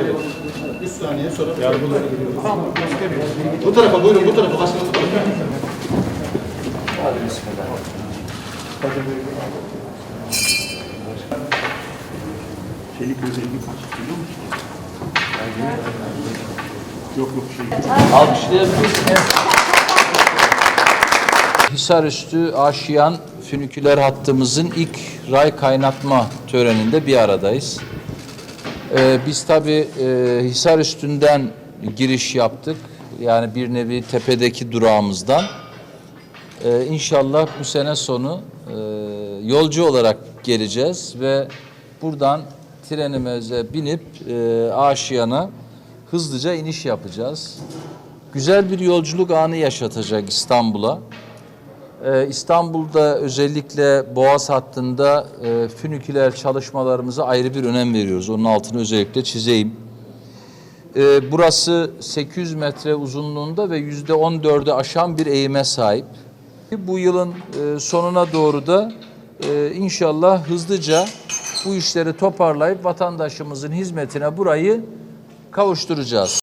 Evet. 3 saniye sonra Bu tarafa buyurun bu tarafa başkanım bu tarafa. Çelik özelliği kaç biliyor musun? Yok yok şey. Alkışlayabilirsiniz. Hisarüstü Aşiyan füniküler hattımızın ilk ray kaynatma töreninde bir aradayız. Ee, biz tabii e, Hisar üstünden giriş yaptık. Yani bir nevi tepedeki durağımızdan. Ee, inşallah bu sene sonu e, yolcu olarak geleceğiz ve buradan trenimize binip e, Aşiyan'a hızlıca iniş yapacağız. Güzel bir yolculuk anı yaşatacak İstanbul'a. Ee, İstanbul'da özellikle Boğaz hattında e, füniküler çalışmalarımıza ayrı bir önem veriyoruz. Onun altını özellikle çizeyim. Ee, burası 800 metre uzunluğunda ve yüzde 14'ü aşan bir eğime sahip. Bu yılın e, sonuna doğru da e, inşallah hızlıca bu işleri toparlayıp vatandaşımızın hizmetine burayı kavuşturacağız.